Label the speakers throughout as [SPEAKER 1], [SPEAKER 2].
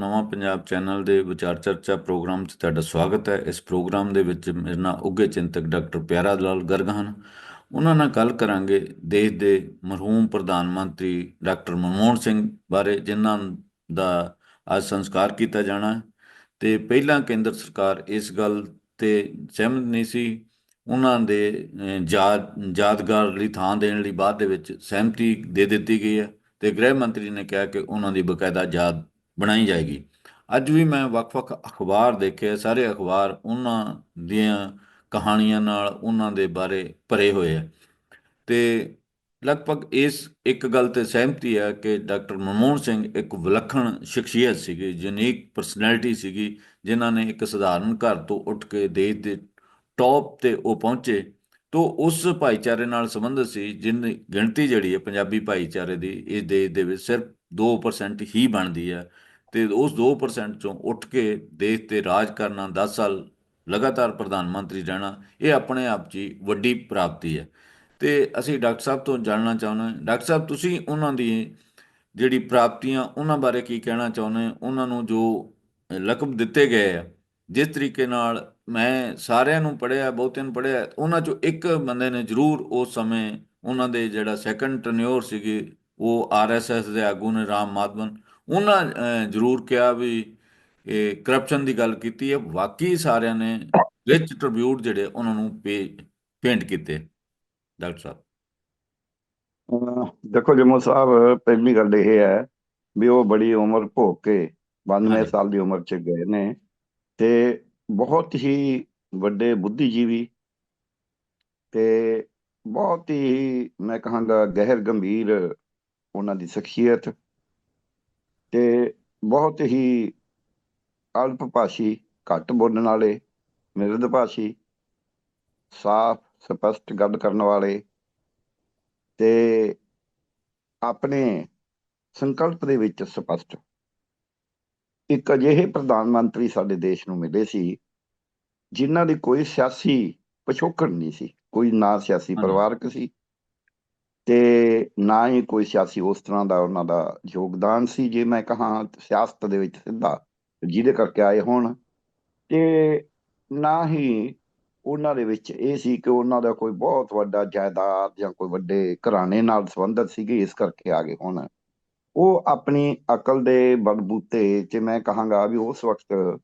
[SPEAKER 1] ਨਵਾਂ ਪੰਜਾਬ ਚੈਨਲ ਦੇ ਵਿਚਾਰ ਚਰਚਾ ਪ੍ਰੋਗਰਾਮ 'ਚ ਤੁਹਾਡਾ ਸਵਾਗਤ ਹੈ। ਇਸ ਪ੍ਰੋਗਰਾਮ ਦੇ ਵਿੱਚ ਮੇਰੇ ਨਾਲ ਉੱਘੇ ਚਿੰਤਕ ਡਾਕਟਰ ਪਿਆਰਾ ਲਾਲ ਗਰਗ ਹਨ। ਉਹਨਾਂ ਨਾਲ ਗੱਲ ਕਰਾਂਗੇ ਦੇਸ਼ ਦੇ ਮਰਹੂਮ ਪ੍ਰਧਾਨ ਮੰਤਰੀ ਡਾਕਟਰ ਮਨਮੋਹਨ ਸਿੰਘ ਬਾਰੇ, ਜਿਨ੍ਹਾਂ ਦਾ ਅੱਜ ਸੰਸਕਾਰ ਕੀਤਾ ਜਾਣਾ ਹੈ। ਤੇ ਪਹਿਲਾਂ ਕੇਂਦਰ ਸਰਕਾਰ ਇਸ ਗੱਲ ਤੇ ਸਹਿਮਤ ਨਹੀਂ ਸੀ। ਉਹਨਾਂ ਦੇ ਯਾਦ, ਯਾਦਗਾਰ ਲਈ ਥਾਂ ਦੇਣ ਲਈ ਬਾਅਦ ਦੇ ਵਿੱਚ ਸਹਿਮਤੀ ਦੇ ਦਿੱਤੀ ਗਈ ਹੈ। ਤੇ ਗ੍ਰਹਿ ਮੰਤਰੀ ਨੇ ਕਿਹਾ ਕਿ ਉਹਨਾਂ ਦੀ ਬਕਾਇਦਾ ਯਾਦ ਬਣਾਈ ਜਾਏਗੀ। ਅੱਜ ਵੀ ਮੈਂ ਵੱਖ-ਵੱਖ ਅਖਬਾਰ ਦੇਖੇ, ਸਾਰੇ ਅਖਬਾਰ ਉਹਨਾਂ ਦੀਆਂ ਕਹਾਣੀਆਂ ਨਾਲ ਉਹਨਾਂ ਦੇ ਬਾਰੇ ਭਰੇ ਹੋਏ ਹੈ ਤੇ ਲਗਭਗ ਇਸ ਇੱਕ ਗੱਲ ਤੇ ਸਹਿਮਤੀ ਹੈ ਕਿ ਡਾਕਟਰ ਮਨਮੋਹਨ ਸਿੰਘ ਇੱਕ ਵਿਲੱਖਣ ਸ਼ਖਸੀਅਤ ਸੀਗੀ, ਯੂਨੀਕ ਪਰਸਨੈਲਿਟੀ ਸੀਗੀ, ਜਿਨ੍ਹਾਂ ਨੇ ਇੱਕ ਸਧਾਰਨ ਘਰ ਤੋਂ ਉੱਠ ਕੇ ਦੇਸ਼ ਦੇ ਟੌਪ ਤੇ ਉਹ ਪਹੁੰਚੇ। ਤੋਂ ਉਸ ਭਾਈਚਾਰੇ ਨਾਲ ਸੰਬੰਧਿਤ ਸੀ, ਜਿਨ ਗਿਣਤੀ ਜਿਹੜੀ ਹੈ ਪੰਜਾਬੀ ਭਾਈਚਾਰੇ ਦੀ, ਇਸ ਦੇਸ਼ ਦੇ ਵਿੱਚ ਸਿਰਫ 2% ਹੀ ਬਣਦੀ ਹੈ ਤੇ ਉਸ 2% ਚੋਂ ਉੱਠ ਕੇ ਦੇਸ਼ ਤੇ ਰਾਜ ਕਰਨਾ 10 ਸਾਲ ਲਗਾਤਾਰ ਪ੍ਰਧਾਨ ਮੰਤਰੀ ਰਹਿਣਾ, ਇਹ ਆਪਣੇ ਆਪ 'ਚ ਹੀ ਵੱਡੀ ਪ੍ਰਾਪਤੀ ਹੈ। ਤੇ ਅਸੀਂ ਡਾਕਟਰ ਸਾਹਿਬ ਤੋਂ ਜਾਣਨਾ ਚਾਹੁੰਦੇ ਡਾਕਟਰ ਸਾਹਿਬ, ਤੁਸੀਂ ਉਹਨਾਂ ਦੀ ਜਿਹੜੀ ਪ੍ਰਾਪਤੀਆਂ, ਉਹਨਾਂ ਬਾਰੇ ਕੀ ਕਹਿਣਾ ਚਾਹੁੰਦੇ ਉਹਨਾਂ ਨੂੰ ਜੋ ਲਕਬ ਦਿੱਤੇ ਗਏ ਆ, ਜਿਸ ਤਰੀਕੇ ਨਾਲ ਮੈਂ ਸਾਰਿਆਂ ਨੂੰ ਪੜ੍ਹਿਆ, ਬਹੁਤਿਆਂ ਨੂੰ ਪੜ੍ਹਿਆ, ਉਹਨਾਂ ਚੋਂ ਇੱਕ ਬੰਦੇ ਨੇ ਜ਼ਰੂਰ ਉਸ ਸਮੇਂ ਉਹਨਾਂ ਦੇ ਜਿਹੜਾ ਸੈਕੰਡ ਟਰਨਿਓਰ ਸੀਗੇ, ਉਹ ਆਰਐਸਐਸ ਦੇ ਆਗੂ ਨੇ, ਰਾਮ ਮਾਧਵਨ। ਉਹਨਾਂ ਜ਼ਰੂਰ ਕਿਹਾ ਵੀ ਇਹ ਕਰਪਸ਼ਨ ਦੀ ਗੱਲ ਕੀਤੀ ਹੈ। ਵਾਕਈ ਸਾਰਿਆਂ ਨੇ ਰਿਚ ਟ੍ਰਿਬਿਊਟ ਜਿਹੜੇ ਉਹਨਾਂ ਨੂੰ ਪੇਂਟ ਕੀਤੇ। ਡਾਕਟਰ ਸਾਹਿਬ।
[SPEAKER 2] ਦੇਖੋ ਜਮੋ ਸਾਹਿਬ ਪਹਿਲੀ ਗੱਲ ਇਹ ਹੈ ਵੀ ਉਹ ਬੜੀ ਉਮਰ ਭੋਗ ਕੇ 92
[SPEAKER 1] ਹਾਂਜੀ।
[SPEAKER 2] ਸਾਲ ਦੀ ਉਮਰ ਚ ਗਏ ਨੇ ਤੇ ਬਹੁਤ ਹੀ ਵੱਡੇ ਬੁੱਧੀਜੀਵੀ ਤੇ ਬਹੁਤ ਹੀ ਮੈਂ ਕਹਾਂਗਾ ਗਹਿਰ ਗੰਭੀਰ ਉਹਨਾਂ ਦੀ ਸ਼ਖਸੀਅਤ ਤੇ ਬਹੁਤ ਹੀ ਅਲਪ ਭਾਸ਼ੀ ਘੱਟ ਬੋਲਣ ਵਾਲੇ ਮਿਰਦ ਭਾਸ਼ੀ ਸਾਫ਼ ਸਪਸ਼ਟ ਗੱਲ ਕਰਨ ਵਾਲੇ ਤੇ ਆਪਣੇ ਸੰਕਲਪ ਦੇ ਵਿੱਚ ਸਪਸ਼ਟ ਇੱਕ ਅਜਿਹੇ ਪ੍ਰਧਾਨ ਮੰਤਰੀ ਸਾਡੇ ਦੇਸ਼ ਨੂੰ ਮਿਲੇ ਸੀ ਜਿਨ੍ਹਾਂ ਦੀ ਕੋਈ ਸਿਆਸੀ ਪਿਛੋਕੜ ਨਹੀਂ ਸੀ ਕੋਈ ਨਾ ਸਿਆਸੀ। ਪਰਿਵਾਰਕ ਸੀ ਤੇ ਨਾ ਹੀ ਕੋਈ ਸਿਆਸੀ ਉਸ ਤਰ੍ਹਾਂ ਦਾ ਉਹਨਾਂ ਦਾ ਯੋਗਦਾਨ ਸੀ ਜੇ ਮੈਂ ਕਹਾਂ ਸਿਆਸਤ ਦੇ ਵਿੱਚ ਸਿੱਧਾ, ਜਿਹਦੇ ਕਰਕੇ ਆਏ ਹੋਣ। ਤੇ ਨਾ ਹੀ ਉਹਨਾਂ ਦੇ ਵਿੱਚ ਇਹ ਸੀ ਕਿ ਉਹਨਾਂ ਦਾ ਕੋਈ ਬਹੁਤ ਵੱਡਾ ਜਾਇਦਾਦ ਜਾਂ ਕੋਈ ਵੱਡੇ ਘਰਾਣੇ ਨਾਲ ਸੰਬੰਧਿਤ ਸੀਗੇ, ਇਸ ਕਰਕੇ ਆ ਗਏ ਹੋਣ। ਉਹ ਆਪਣੀ ਅਕਲ ਦੇ ਬਲਬੂਤੇ ਤੇ ਮੈਂ ਕਹਾਂਗਾ ਵੀ ਉਸ ਵਕਤ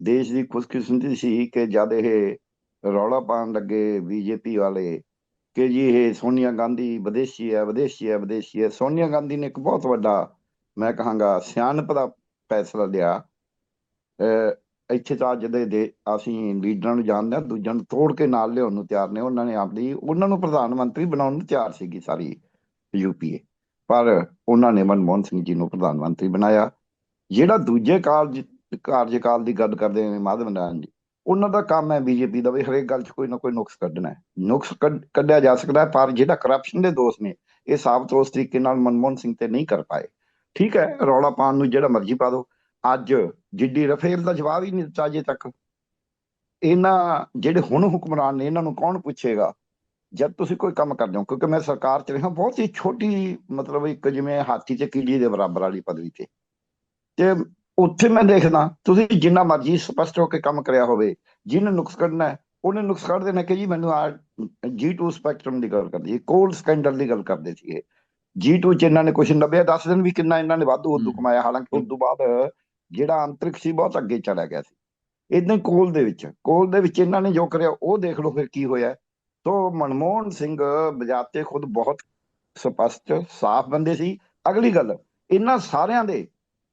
[SPEAKER 2] ਦੇਸ਼ ਦੀ ਖੁਸ਼ਕਿਸਮਤੀ ਸੀ ਕਿ ਜਦ ਇਹ ਰੌਲਾ ਪਾਉਣ ਲੱਗੇ ਬੀਜੇਪੀ ਵਾਲੇ ਕਿ ਜੀ ਇਹ ਸੋਨੀਆ ਗਾਂਧੀ ਵਿਦੇਸ਼ੀ ਹੈ ਵਿਦੇਸ਼ੀ ਹੈ ਵਿਦੇਸ਼ੀ ਹੈ। ਸੋਨੀਆ ਗਾਂਧੀ ਨੇ ਇੱਕ ਬਹੁਤ ਵੱਡਾ, ਮੈਂ ਕਹਾਂਗਾ, ਸਿਆਣਪ ਦਾ ਫੈਸਲਾ ਲਿਆ। ਇੱਥੇ ਤਾਂ ਜਿਹਦੇ ਦੇ ਅਸੀਂ ਲੀਡਰਾਂ ਨੂੰ ਜਾਣਦੇ ਹਾਂ, ਦੂਜਿਆਂ ਨੂੰ ਤੋੜ ਕੇ ਨਾਲ ਲਿਆਉਣ ਨੂੰ ਤਿਆਰ ਨੇ। ਉਹਨਾਂ ਨੇ ਆਪਣੀ ਉਹਨਾਂ ਨੂੰ ਪ੍ਰਧਾਨ ਮੰਤਰੀ ਬਣਾਉਣ ਨੂੰ ਤਿਆਰ ਸੀਗੀ ਸਾਰੀ ਯੂਪੀਏ ਪਰ ਉਹਨਾਂ ਨੇ ਮਨਮੋਹਨ ਸਿੰਘ ਜੀ ਨੂੰ ਪ੍ਰਧਾਨ ਮੰਤਰੀ ਬਣਾਇਆ। ਜਿਹੜਾ ਦੂਜੇ ਕਾਰਜ ਕਾਰਜਕਾਲ ਦੀ ਗੱਲ ਕਰਦੇ ਨੇ ਮਾਧਵ ਨਾਰਾਇਣ ਜੀ ਉਹਨਾਂ ਦਾ ਕੰਮ ਹੈ ਬੀਜੇਪੀ ਦਾ ਵੀ ਹਰੇਕ ਗੱਲ 'ਚ ਕੋਈ ਨਾ ਕੋਈ ਨੁਕਸ ਕੱਢਣਾ ਹੈ। ਨੁਕਸ ਕੱਢਿਆ ਜਾ ਸਕਦਾ ਹੈ, ਪਰ ਜਿਹੜਾ ਕਰਪਸ਼ਨ ਦੇ ਦੋਸ਼ ਨੇ, ਇਹ ਸਾਬਤ ਉਸ ਤਰੀਕੇ ਨਾਲ ਮਨਮੋਹਨ ਸਿੰਘ ਤੇ ਨਹੀਂ ਕਰ ਪਾਏ। ਠੀਕ ਹੈ, ਰੌਲਾ ਪਾਉਣ ਨੂੰ ਜਿਹੜਾ ਮਰਜ਼ੀ ਪਾ ਦਿਓ। ਅੱਜ ਜਿੱਡੀ ਰਫੇਲ ਦਾ ਜਵਾਬ ਹੀ ਨਹੀਂ ਦਿੱਤਾ ਅਜੇ ਤੱਕ। ਇਹਨਾਂ ਜਿਹੜੇ ਹੁਣ ਹੁਕਮਰਾਨ ਨੇ, ਇਹਨਾਂ ਨੂੰ ਕੌਣ ਪੁੱਛੇਗਾ? ਜਦ ਤੁਸੀਂ ਕੋਈ ਕੰਮ ਕਰਦੇ ਹੋ, ਕਿਉਂਕਿ ਮੈਂ ਸਰਕਾਰ ਚ ਰਿਹਾ, ਬਹੁਤ ਹੀ ਛੋਟੀ ਮਤਲਬ ਇੱਕ ਜਿਵੇਂ ਹਾਥੀ ਤੇ ਕੀੜੀ ਦੇ ਬਰਾਬਰ ਵਾਲੀ ਪਦਵੀ ਤੇ। ਤੇ ਉੱਥੇ ਮੈਂ ਦੇਖਦਾ ਤੁਸੀਂ ਜਿੰਨਾ ਮਰਜ਼ੀ ਸਪਸ਼ਟ ਹੋ ਕੇ ਕੰਮ ਕਰਿਆ ਹੋਵੇ ਜਿਹਨੇ ਨੁਕਸ ਕੱਢਣਾ ਹੈ, ਉਹਨੇ ਨੁਕਸ ਕੱਢ ਦੇਣਾ ਕਿ ਜੀ ਮੈਨੂੰ ਆ G2 ਸਪੈਕਟਰਮ ਦੀ ਗੱਲ ਕਰਦੀ ਹੈ ਕੋਲ ਸਕੈਂਡਲ ਦੀ ਗੱਲ ਕਰਦੇ ਸੀਗੇ। G2 ਚ ਇਹਨਾਂ ਨੇ ਕੁਝ 90 10 ਦਿਨ ਵੀ ਕਿੰਨਾ ਇਹਨਾਂ ਨੇ ਵਾਧੂ ਉਦੋਂ। ਕਮਾਇਆ ਹਾਲਾਂਕਿ ਉਸ ਤੋਂ ਬਾਅਦ ਜਿਹੜਾ ਅੰਤਰਿਕ ਸੀ ਬਹੁਤ ਅੱਗੇ ਚਲਾ ਗਿਆ ਸੀ। ਇਦਾਂ ਕੋਲ ਦੇ ਵਿੱਚ ਕੋਲ ਦੇ ਵਿੱਚ ਇਹਨਾਂ ਨੇ ਜੋ ਕਰਿਆ ਉਹ ਦੇਖ ਲਓ ਫਿਰ ਕੀ ਹੋਇਆ। ਤੋ ਮਨਮੋਹਨ ਸਿੰਘ ਬਜਾਤੇ ਖੁਦ ਬਹੁਤ ਸਪਸ਼ਟ ਸਾਫ਼ ਬੰਦੇ ਸੀ। ਅਗਲੀ ਗੱਲ ਇਹਨਾਂ ਸਾਰਿਆਂ ਦੇ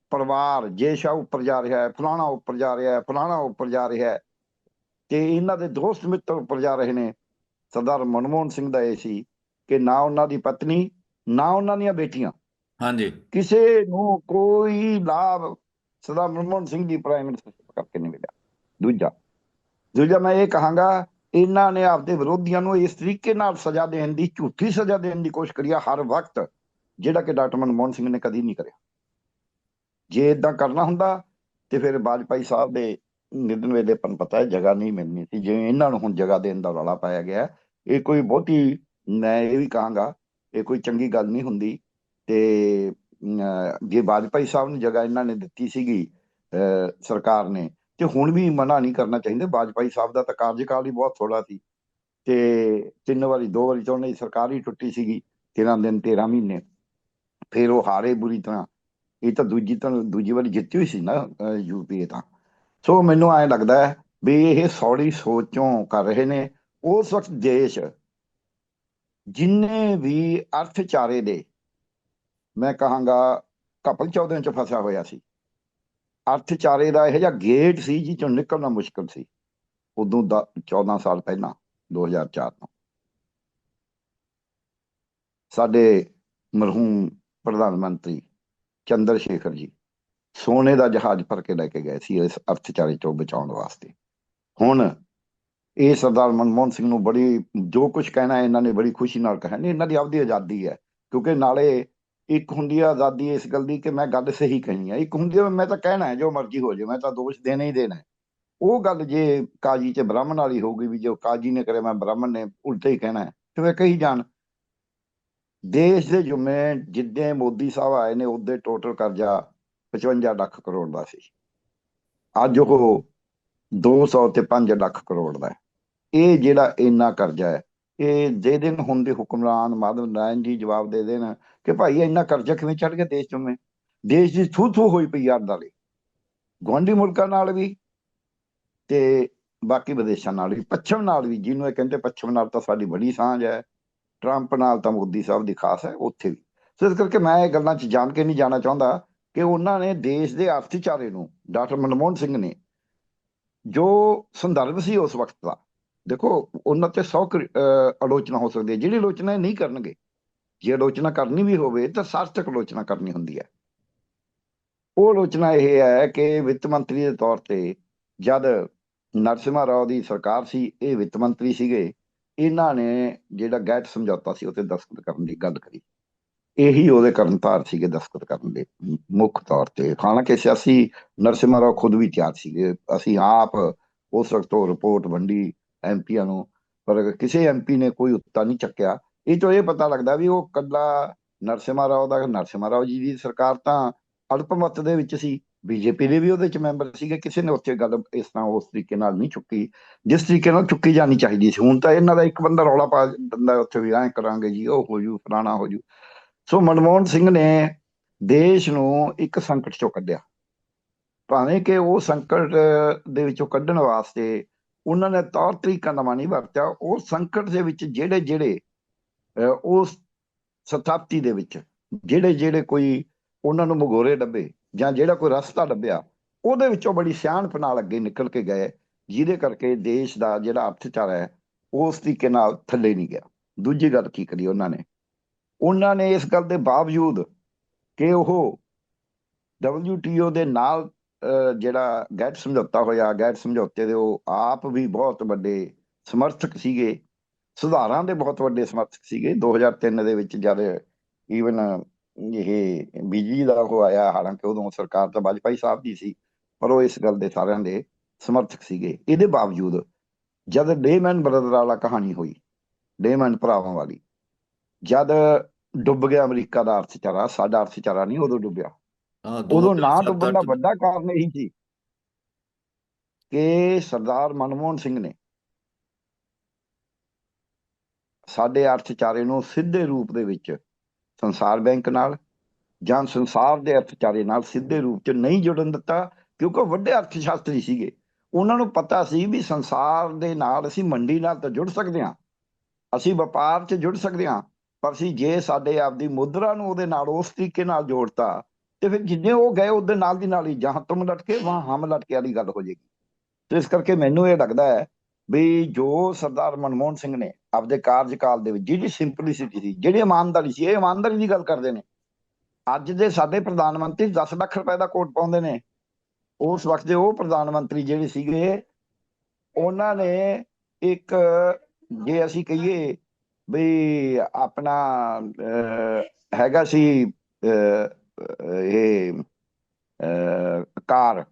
[SPEAKER 2] ਪਰਿਵਾਰ ਜੇ ਸ਼ਾ ਉੱਪਰ ਜਾ ਰਿਹਾ ਹੈ ਫਲਾਣਾ ਉੱਪਰ ਜਾ ਰਿਹਾ ਹੈ ਫਲਾਣਾ ਉੱਪਰ ਜਾ ਰਿਹਾ ਹੈ ਤੇ ਇਹਨਾਂ ਦੇ ਦੋਸਤ ਮਿੱਤਰ ਉੱਪਰ ਜਾ ਰਹੇ ਨੇ ਸਰਦਾਰ ਮਨਮੋਹਨ ਸਿੰਘ ਦਾ ਇਹ ਸੀ ਕਿ ਨਾ ਉਹਨਾਂ ਦੀ ਪਤਨੀ ਨਾ ਉਹਨਾਂ ਦੀਆਂ ਬੇਟੀਆਂ।
[SPEAKER 1] ਹਾਂਜੀ।
[SPEAKER 2] ਕਿਸੇ ਨੂੰ ਕੋਈ ਲਾਭ ਸਰਦਾਰ ਮਨਮੋਹਨ ਸਿੰਘ ਜੀ ਪ੍ਰਾਈਮ ਮਿਨਿਸਟਰ ਕਰਕੇ ਨਹੀਂ ਮਿਲਿਆ। ਦੂਜਾ ਦੂਜਾ ਮੈਂ ਇਹ ਕਹਾਂਗਾ ਇਹਨਾਂ ਨੇ ਆਪਦੇ ਵਿਰੋਧੀਆਂ ਨੂੰ ਇਸ ਤਰੀਕੇ ਨਾਲ ਸਜ਼ਾ ਦੇਣ ਦੀ ਝੂਠੀ ਸਜ਼ਾ ਦੇਣ ਦੀ ਕੋਸ਼ਿਸ਼ ਕਰੀ ਹਰ ਵਕਤ ਜਿਹੜਾ ਕਿ ਡਾਕਟਰ ਮਨਮੋਹਨ ਸਿੰਘ ਨੇ ਕਦੀ ਨਹੀਂ ਕਰਿਆ। ਜੇ ਇਦਾਂ ਕਰਨਾ ਹੁੰਦਾ ਤੇ ਫਿਰ ਬਾਜਪਾਈ ਸਾਹਿਬ ਦੇ ਨਿਧਨ ਵੇਲੇ ਆਪਾਂ ਨੂੰ ਪਤਾ ਹੈ ਜਗ੍ਹਾ ਨਹੀਂ ਮਿਲਣੀ ਸੀ। ਜਿਵੇਂ ਇਹਨਾਂ ਨੂੰ ਹੁਣ ਜਗ੍ਹਾ ਦੇਣ ਦਾ ਰੌਲਾ ਪਾਇਆ ਗਿਆ ਇਹ ਕੋਈ ਬਹੁਤੀ ਮੈਂ ਇਹ ਵੀ ਕਹਾਂਗਾ ਇਹ ਕੋਈ ਚੰਗੀ ਗੱਲ ਨਹੀਂ ਹੁੰਦੀ ਤੇ ਜੇ ਬਾਜਪਾਈ ਸਾਹਿਬ ਨੂੰ ਜਗ੍ਹਾ ਇਹਨਾਂ ਨੇ ਦਿੱਤੀ ਸੀਗੀ ਅਹ, ਸਰਕਾਰ ਨੇ ਤੇ ਹੁਣ ਵੀ ਮਨਾ ਨਹੀਂ ਕਰਨਾ ਚਾਹੀਦਾ। ਬਾਜਪਾਈ ਸਾਹਿਬ ਦਾ ਤਾਂ ਕਾਰਜਕਾਲ ਹੀ ਬਹੁਤ ਥੋੜਾ ਸੀ ਤੇ ਤਿੰਨ ਵਾਰੀ ਦੋ ਵਾਰੀ ਤਾਂ ਉਹਨਾਂ ਦੀ ਸਰਕਾਰ ਹੀ ਟੁੱਟੀ ਸੀਗੀ 13 ਦਿਨ 13 ਮਹੀਨੇ। ਫਿਰ ਉਹ ਹਾਰੇ ਬੁਰੀ ਤਰ੍ਹਾਂ ਇਹ ਤਾਂ ਦੂਜੀ ਤਾਂ ਦੂਜੀ ਵਾਰੀ ਜਿੱਤੀ ਹੋਈ ਸੀ ਨਾ ਯੂਪੀਏ ਤਾਂ। ਸੋ ਮੈਨੂੰ ਐਂ ਲੱਗਦਾ ਹੈ ਵੀ ਇਹ ਸੌੜੀ ਸੋਚੋਂ ਕਰ ਰਹੇ ਨੇ ਉਸ ਵਕਤ ਦੇਸ਼ ਜਿੰਨੇ ਵੀ ਅਰਥਚਾਰੇ ਦੇ, ਮੈਂ ਕਹਾਂਗਾ ਕਪਲ ਚੌਧਰੀ ਚ ਫਸਿਆ ਹੋਇਆ ਸੀ। ਅਰਥਚਾਰੇ ਦਾ ਇਹ ਜਿਹਾ ਗੇਟ ਸੀ ਜਿਹ ਚੋਂ ਨਿਕਲਣਾ ਮੁਸ਼ਕਲ ਸੀ, ਉਦੋਂ ਦਾ 14 ਸਾਲ ਪਹਿਲਾਂ 2004 ਤੋਂ। ਸਾਡੇ ਮਰਹੂਮ ਪ੍ਰਧਾਨ ਮੰਤਰੀ ਚੰਦਰ ਸ਼ੇਖਰ ਜੀ, ਸੋਨੇ ਦਾ ਜਹਾਜ਼ ਭਰ ਕੇ ਲੈ ਕੇ ਗਏ ਸੀ ਇਸ ਅਰਥਚਾਰੇ ਚੋਂ ਬਚਾਉਣ ਵਾਸਤੇ। ਹੁਣ ਇਹ ਸਰਦਾਰ ਮਨਮੋਹਨ ਸਿੰਘ ਨੂੰ ਬੜੀ, ਜੋ ਕੁਝ ਕਹਿਣਾ ਇਹਨਾਂ ਨੇ ਬੜੀ ਖੁਸ਼ੀ ਨਾਲ ਕਹਿਆ ਨਹੀਂ, ਇਹਨਾਂ ਦੀ ਆਪਦੀ ਆਜ਼ਾਦੀ ਹੈ, ਕਿਉਂਕਿ ਨਾਲੇ ਇੱਕ ਹੁੰਦੀ ਹੈ ਆਜ਼ਾਦੀ ਇਸ ਗੱਲ ਦੀ ਕਿ ਮੈਂ ਗੱਲ ਸਹੀ ਕਹੀ ਹੈ ਇੱਕ ਹੁੰਦੀ ਹੈ ਮੈਂ ਤਾਂ ਕਹਿਣਾ ਹੈ, ਜੋ ਮਰਜ਼ੀ ਹੋ ਜਾਏ ਮੈਂ ਤਾਂ ਦੋਸ਼ ਦੇਣਾ ਹੀ ਦੇਣਾ ਉਹ ਗੱਲ ਜੇ ਕਾਜੀ 'ਚ ਬ੍ਰਾਹਮਣ ਵਾਲੀ ਹੋਊਗੀ ਵੀ ਜੋ ਕਾਜੀ ਨੇ ਕਰੇ ਮੈਂ ਬ੍ਰਾਹਮਣ ਨੇ ਉਲਟਾ ਹੀ ਕਹਿਣਾ ਹੈ, ਤੇ ਵੇ ਕਹੀ ਜਾਣ ਦੇਸ਼ ਦੇ ਜੁਮੇ ਜਿੱਦੇ ਮੋਦੀ ਸਾਹਿਬ ਆਏ ਨੇ, ਉਹਦੇ ਟੋਟਲ ਕਰਜ਼ਾ 55 ਲੱਖ ਕਰੋੜ ਦਾ ਸੀ। ਅੱਜ ਉਹ 200 ਤੇ 5 ਲੱਖ ਕਰੋੜ ਦਾ ਇਹ ਜਿਹੜਾ ਇੰਨਾ ਕਰਜ਼ਾ ਹੈ, ਇਹ ਦੇ ਦਿਨ ਹੁਣ ਦੇ ਹੁਕਮਰਾਨ ਮਾਧਵ ਨਾਰਾਇਣ ਜੀ ਜਵਾਬ ਦੇ ਦੇਣ ਕਿ ਭਾਈ ਇੰਨਾ ਕਰਜ਼ਾ ਕਿਵੇਂ ਚੜ ਗਿਆ ਦੇਸ਼ ਜੁਮੇ? ਦੇਸ਼ ਦੀ ਥੂ ਥੂ ਹੋਈ ਪਈ ਯਾਰ ਨਾਲੇ ਗੁਆਂਢੀ ਮੁਲਕਾਂ ਨਾਲ ਵੀ ਤੇ ਬਾਕੀ ਵਿਦੇਸ਼ਾਂ ਨਾਲ ਵੀ, ਪੱਛਮ ਨਾਲ ਵੀ, ਜਿਹਨੂੰ ਇਹ ਕਹਿੰਦੇ ਪੱਛਮ ਨਾਲ ਤਾਂ ਸਾਡੀ ਬੜੀ ਸਾਂਝ ਹੈ। ਟਰੰਪ ਨਾਲ ਤਾਂ ਮੋਦੀ ਸਾਹਿਬ ਦੀ ਖਾਸ ਹੈ, ਉੱਥੇ ਵੀ। ਸੋ ਇਸ ਕਰਕੇ ਮੈਂ ਇਹ ਗੱਲਾਂ 'ਚ ਜਾਣ ਕੇ ਨਹੀਂ ਜਾਣਾ ਚਾਹੁੰਦਾ ਕਿ ਉਹਨਾਂ ਨੇ ਦੇਸ਼ ਦੇ ਅਰਥਚਾਰੇ ਨੂੰ, ਡਾਕਟਰ ਮਨਮੋਹਨ ਸਿੰਘ ਨੇ, ਜੋ ਸੰਦਰਭ ਸੀ ਉਸ ਵਕਤ ਦਾ, ਦੇਖੋ, ਉਹਨਾਂ ਤੇ 100 ਆਲੋਚਨਾ ਹੋ ਸਕਦੀ ਹੈ। ਜਿਹੜੀ ਆਲੋਚਨਾ ਇਹ ਨਹੀਂ ਕਰਨਗੇ, ਜੇ ਆਲੋਚਨਾ ਕਰਨੀ ਵੀ ਹੋਵੇ ਤਾਂ ਸਾਰਥਕ ਆਲੋਚਨਾ ਕਰਨੀ ਹੁੰਦੀ ਹੈ। ਉਹ ਆਲੋਚਨਾ ਇਹ ਹੈ ਕਿ ਵਿੱਤ ਮੰਤਰੀ ਦੇ ਤੌਰ ਤੇ ਜਦ ਨਰਸਿਮਾ ਰਾਓ ਦੀ ਸਰਕਾਰ ਸੀ, ਇਹ ਵਿੱਤ ਮੰਤਰੀ ਸੀਗੇ ਇਹਨਾਂ ਨੇ ਜਿਹੜਾ ਗੈਟ ਸਮਝੌਤਾ ਸੀ ਉੱਤੇ ਦਸਤਖਤ ਕਰਨ ਦੀ ਗੱਲ ਕਰੀ। ਇਹੀ ਉਹਦੇ ਕਰਨਤਾਰ ਸੀਗੇ ਦਸਤਖਤ ਕਰਨ ਦੇ ਮੁੱਖ ਤੌਰ ਤੇ। ਹਾਲਾਂਕਿ ਸਿਆਸੀ ਨਰਸਿਮਹਾ ਰਾਓ ਖੁਦ ਵੀ ਤਿਆਰ ਸੀਗੇ। ਅਸੀਂ ਆਪ ਉਸ ਵਕਤ ਉਹ ਰਿਪੋਰਟ ਵੰਡੀ ਐਮਪੀਆਂ ਨੂੰ ਪਰ ਕਿਸੇ ਐਮਪੀ ਨੇ ਕੋਈ ਉੱਤਾ ਨਹੀਂ ਚੱਕਿਆ। ਇਹ ਤੋਂ ਇਹ ਪਤਾ ਲੱਗਦਾ ਵੀ ਉਹ ਕੱਲਾ ਨਰਸਿਮਹਾ ਰਾਓ ਦਾ ਨਰਸਿਮਹਾ ਰਾਓ ਜੀ ਦੀ ਸਰਕਾਰ ਤਾਂ ਅਲਪਮਤ ਦੇ ਵਿੱਚ ਸੀ। ਬੀਜੇਪੀ ਦੇ ਵੀ ਉਹਦੇ ਚ ਮੈਂਬਰ ਸੀਗੇ ਕਿਸੇ ਨੇ ਉੱਥੇ ਗੱਲ ਇਸ ਤਰ੍ਹਾਂ ਉਸ ਤਰੀਕੇ ਨਾਲ ਨਹੀਂ ਚੁੱਕੀ ਜਿਸ ਤਰੀਕੇ ਨਾਲ ਚੁੱਕੀ ਜਾਣੀ ਚਾਹੀਦੀ ਸੀ। ਹੁਣ ਤਾਂ ਇਹਨਾਂ ਦਾ ਇੱਕ ਬੰਦਾ ਰੌਲਾ ਪਾ ਦਿੰਦਾ ਉੱਥੇ ਵੀ ਐਂ ਕਰਾਂਗੇ ਜੀ ਉਹ ਹੋ ਜੂ ਫਲਾਣਾ ਹੋ ਜੂ। ਸੋ ਮਨਮੋਹਨ ਸਿੰਘ ਨੇ ਦੇਸ਼ ਨੂੰ ਇੱਕ ਸੰਕਟ ਚੋਂ ਕੱਢਿਆ। ਭਾਵੇਂ ਕਿ ਉਹ ਸੰਕਟ ਦੇ ਵਿੱਚੋਂ ਕੱਢਣ ਵਾਸਤੇ ਉਹਨਾਂ ਨੇ ਤੌਰ ਤਰੀਕਾ ਨਵਾਂ ਨਹੀਂ ਵਰਤਿਆ ਉਹ ਸੰਕਟ ਦੇ ਵਿੱਚ ਜਿਹੜੇ ਜਿਹੜੇ ਅਹ, ਉਸ ਸਥਾਪਤੀ ਦੇ ਵਿੱਚ ਜਿਹੜੇ ਜਿਹੜੇ ਕੋਈ ਉਹਨਾਂ ਨੂੰ ਮਗੋਰੇ ਡੱਬੇ ਜਾਂ ਜਿਹੜਾ ਕੋਈ ਰਸਤਾ ਲੱਭਿਆ, ਉਹਦੇ ਵਿੱਚੋਂ ਬੜੀ ਸਿਆਣਪ ਨਾਲ ਅੱਗੇ ਨਿਕਲ ਕੇ ਗਏ, ਜਿਹਦੇ ਕਰਕੇ ਦੇਸ਼ ਦਾ ਜਿਹੜਾ ਅਰਥਚਾਰਾ ਹੈ, ਉਸ ਤਰੀਕੇ ਨਾਲ ਥੱਲੇ ਨਹੀਂ ਗਿਆ। ਦੂਜੀ ਗੱਲ ਕੀ ਕਰੀ ਉਹਨਾਂ ਨੇ? ਉਹਨਾਂ ਨੇ ਇਸ ਗੱਲ ਦੇ ਬਾਵਜੂਦ ਕਿ ਉਹ WTO ਦੇ ਨਾਲ ਜਿਹੜਾ ਗੈਟ ਸਮਝੌਤਾ ਹੋਇਆ ਗੈਟ ਸਮਝੌਤੇ ਦੇ ਉਹ ਆਪ ਵੀ ਬਹੁਤ ਵੱਡੇ ਸਮਰਥਕ ਸੀਗੇ, ਸੁਧਾਰਾਂ ਦੇ ਬਹੁਤ ਵੱਡੇ ਸਮਰਥਕ ਸੀਗੇ। 2003 ਦੇ ਵਿੱਚ ਜਦ ਈਵਨ ਇਹ ਬੀਜੀ ਦਾ ਉਹ ਆਇਆ ਹਾਲਾਂਕਿ ਉਦੋਂ ਸਰਕਾਰ ਤਾਂ ਵਾਜਪਾਈ ਸਾਹਿਬ ਦੀ ਸੀ ਪਰ ਉਹ ਇਸ ਗੱਲ ਦੇ ਸਾਰਿਆਂ ਦੇ ਸਮਰਥਕ ਸੀਗੇ। ਇਹਦੇ ਬਾਵਜੂਦ ਜਦ ਡੇਮਨ ਬ੍ਰਦਰ ਵਾਲਾ ਕਹਾਣੀ ਹੋਈ ਡੇਮਨ ਭਰਾਵਾਂ ਵਾਲੀ ਜਦ ਡੁੱਬ ਗਿਆ ਅਮਰੀਕਾ ਦਾ ਅਰਥਚਾਰਾ ਸਾਡਾ ਅਰਥਚਾਰਾ ਨਹੀਂ ਉਦੋਂ ਡੁੱਬਿਆ। ਉਦੋਂ ਨਾ
[SPEAKER 1] 2007
[SPEAKER 2] ਡੁੱਬਣ ਦਾ ਵੱਡਾ ਕਾਰਨ ਇਹੀ ਸੀ ਕਿ ਸਰਦਾਰ ਮਨਮੋਹਨ ਸਿੰਘ ਨੇ ਸਾਡੇ ਅਰਥਚਾਰੇ ਨੂੰ ਸਿੱਧੇ ਰੂਪ ਦੇ ਵਿੱਚ ਸੰਸਾਰ ਬੈਂਕ ਨਾਲ ਜਾਂ ਸੰਸਾਰ ਦੇ ਅਰਥਚਾਰੇ ਨਾਲ ਸਿੱਧੇ ਰੂਪ 'ਚ ਨਹੀਂ ਜੁੜਨ ਦਿੱਤਾ, ਕਿਉਂਕਿ ਉਹ ਵੱਡੇ ਅਰਥਸ਼ਾਸਤਰੀ ਸੀਗੇ। ਉਹਨਾਂ ਨੂੰ ਪਤਾ ਸੀ ਵੀ ਸੰਸਾਰ ਦੇ ਨਾਲ ਅਸੀਂ ਮੰਡੀ ਨਾਲ ਤਾਂ ਜੁੜ ਸਕਦੇ ਹਾਂ। ਅਸੀਂ ਵਪਾਰ 'ਚ ਜੁੜ ਸਕਦੇ ਹਾਂ, ਪਰ ਅਸੀਂ ਜੇ ਸਾਡੇ ਆਪਦੀ ਮੁਦਰਾ ਨੂੰ ਉਹਦੇ ਨਾਲ ਉਸ ਤਰੀਕੇ ਨਾਲ ਜੋੜਤਾ, ਤੇ ਫਿਰ ਜਿੰਨੇ ਉਹ ਗਏ ਉਹਦੇ ਨਾਲ ਦੀ ਨਾਲ ਹੀ ਜਹਾਂ ਤੁਮ ਲਟਕੇ, ਵਾਹ ਹਮ ਲਟਕੇ ਵਾਲੀ ਗੱਲ ਹੋ ਜਾਏਗੀ। ਤੇ ਇਸ ਕਰਕੇ ਮੈਨੂੰ ਇਹ ਲੱਗਦਾ ਹੈ ਵੀ ਜੋ ਸਰਦਾਰ ਮਨਮੋਹਨ ਸਿੰਘ ਨੇ ਆਪਦੇ ਕਾਰਜਕਾਲ ਦੇ ਵਿੱਚ, ਜਿਹੜੀ ਸਿੰਪਲਿਸਿਟੀ ਸੀ, ਜਿਹੜੀ ਇਮਾਨਦਾਰੀ ਸੀ, ਇਹ ਇਮਾਨਦਾਰੀ ਦੀ ਗੱਲ ਕਰਦੇ ਨੇ। ਅੱਜ ਦੇ ਸਾਡੇ ਪ੍ਰਧਾਨ ਮੰਤਰੀ 10 ਲੱਖ ਰੁਪਏ ਦਾ ਕੋਟ ਪਾਉਂਦੇ ਨੇ। ਉਸ ਵਕਤ ਦੇ ਉਹ ਪ੍ਰਧਾਨ ਮੰਤਰੀ ਜਿਹੜੇ ਸੀਗੇ, ਉਹਨਾਂ ਨੇ ਇੱਕ, ਜੇ ਅਸੀਂ ਕਹੀਏ ਵੀ ਆਪਣਾ ਹੈਗਾ ਸੀ ਇਹ ਕਾਰ।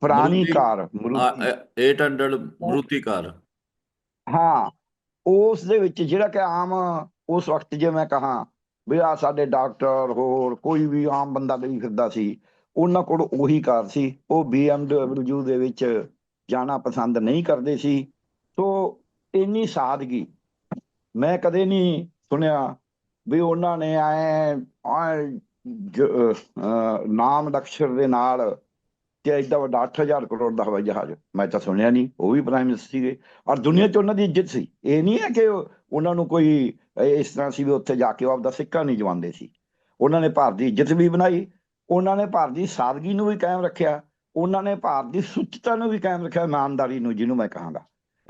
[SPEAKER 2] ਪੁਰਾਣੀ ਕਾਰ
[SPEAKER 1] ਆ,
[SPEAKER 2] ਮਰੂਤੀ।
[SPEAKER 1] ਅ, 800 ਮਰੂਤੀ ਕਾਰ
[SPEAKER 2] ਹਾਂ ਉਸ ਦੇ ਵਿੱਚ ਜਿਹੜਾ ਕਿ ਆਮ ਉਸ ਵਕਤ ਜੇ ਮੈਂ ਕਹਾ ਵੀ ਆ ਸਾਡੇ ਡਾਕਟਰ ਹੋਰ ਕੋਈ ਵੀ ਆਮ ਬੰਦਾ ਨਹੀਂ ਫਿਰਦਾ ਸੀ ਉਹਨਾਂ ਕੋਲ ਉਹੀ ਕਾਰ ਸੀ। ਉਹ BMW ਦੇ ਵਿੱਚ ਜਾਣਾ ਪਸੰਦ ਨਹੀਂ ਕਰਦੇ ਸੀ। ਸੋ ਇੰਨੀ ਸਾਦਗੀ ਮੈਂ ਕਦੇ ਨਹੀਂ ਸੁਣਿਆ ਵੀ ਉਹਨਾਂ ਨੇ ਐ ਨਾਮ ਅਕਸ਼ਰ ਦੇ ਨਾਲ ਕਿ ਐਡਾ ਵੱਡਾ 8000 ਕਰੋੜ ਦਾ ਹਵਾਈ ਜਹਾਜ਼ ਮੈਂ ਤਾਂ ਸੁਣਿਆ ਨਹੀਂ ਉਹ ਵੀ ਪ੍ਰਾਈਮ ਮਿਨਿਸਟਰ ਸੀਗੇ। ਔਰ ਦੁਨੀਆ 'ਚ ਉਹਨਾਂ ਦੀ ਇੱਜ਼ਤ ਸੀ। ਇਹ ਨਹੀਂ ਹੈ ਕਿ ਉਹਨਾਂ ਨੂੰ ਕੋਈ ਇਸ ਤਰ੍ਹਾਂ ਸੀ ਵੀ ਉੱਥੇ ਜਾ ਕੇ ਉਹ ਆਪਦਾ ਸਿੱਕਾ ਨਹੀਂ ਜਵਾਉਂਦੇ ਸੀ। ਉਹਨਾਂ ਨੇ ਭਾਰਤ ਦੀ ਇੱਜ਼ਤ ਵੀ ਬਣਾਈ ਉਹਨਾਂ ਨੇ ਭਾਰਤ ਦੀ ਸਾਦਗੀ ਨੂੰ ਵੀ ਕਾਇਮ ਰੱਖਿਆ ਉਹਨਾਂ ਨੇ ਭਾਰਤ ਦੀ ਸੁੱਚਤਾ ਨੂੰ ਵੀ ਕਾਇਮ ਰੱਖਿਆ ਇਮਾਨਦਾਰੀ ਨੂੰ ਜਿਹਨੂੰ ਮੈਂ ਕਹਾਂਗਾ।